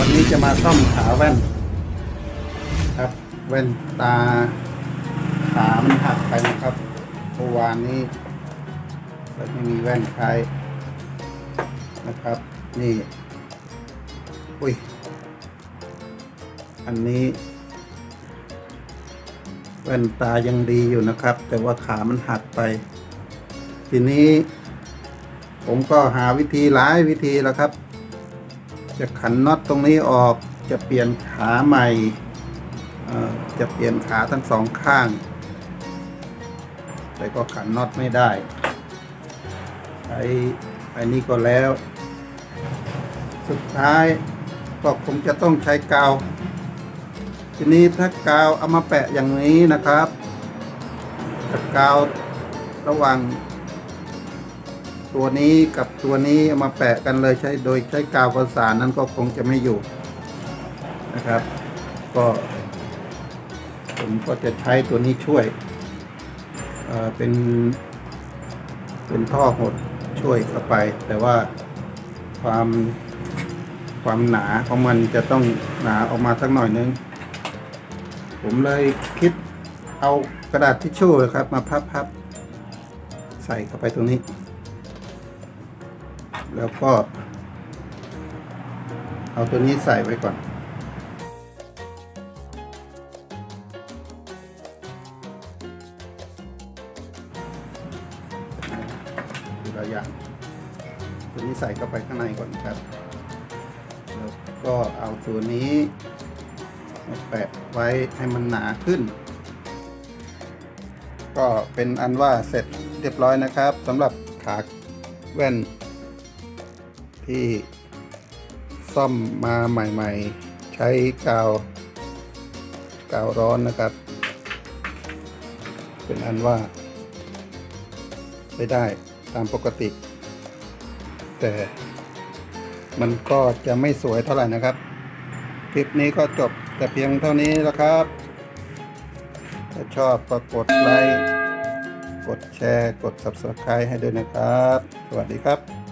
วันนี้จะมาซ่อมขาแว่น ครับ แว่นตาขามันหักไปนะครับเมื่อวานนี้เราไม่มีแว่นใช้นะครับ นี่ อุ้ย อันนี้ แว่นตายังดีอยู่นะครับ แต่ว่าขามันหักไป ทีนี้ ผมก็หาวิธีหลายวิธีแล้วครับ จะขันน็อตตรงนี้ออก จะเปลี่ยนขาใหม่ จะเปลี่ยนขาทั้งสองข้าง แต่ก็ขันน็อตไม่ได้ใช้ไอ้นี้ก็แล้ว สุดท้ายก็คงจะต้องใช้กาว ทีนี้ถ้ากาวเอามาแปะอย่างนี้นะครับกับกาวระหว่าง ตัวนี้กับตัวนี้เอามาแปะกันเลยใช้โดยใช้กาวประสานนั้นก็คงจะไม่อยู่นะครับ ก็ ผมก็จะใช้ตัวนี้ช่วยเเป็นเป็นท่อหดช่วยเข้าไป แต่ว่าความความหนาของมันจะต้องหนาออกมาสักหน่อยนึง ผมเลยคิดเอากระดาษทิชชู่ครับมาพับๆใส่เข้าไปตรงนี้ แล้วก็ เอาตัวนี้ใส่ไว้ก่อนทีละอย่าง ตัวนี้ใส่เข้าไปข้างในก่อนครับ แล้วก็เอาตัวนี้มาแปะไว้ให้มันหนาขึ้น ก็เป็นอันว่าเสร็จเรียบร้อยนะครับสำหรับขาแว่น ที่ซ่อมมาใหม่ๆ ใช้กาวกาวร้อนนะครับ เป็นอันว่าไม่ได้ตามปกติ แต่มันก็จะไม่สวยเท่าไหร่นะครับ คลิปนี้ก็จบแต่เพียงเท่านี้แล้วครับ ถ้าชอบก็กดไลค์ กดแชร์ กด Subscribe ให้ด้วยนะครับ สวัสดีครับ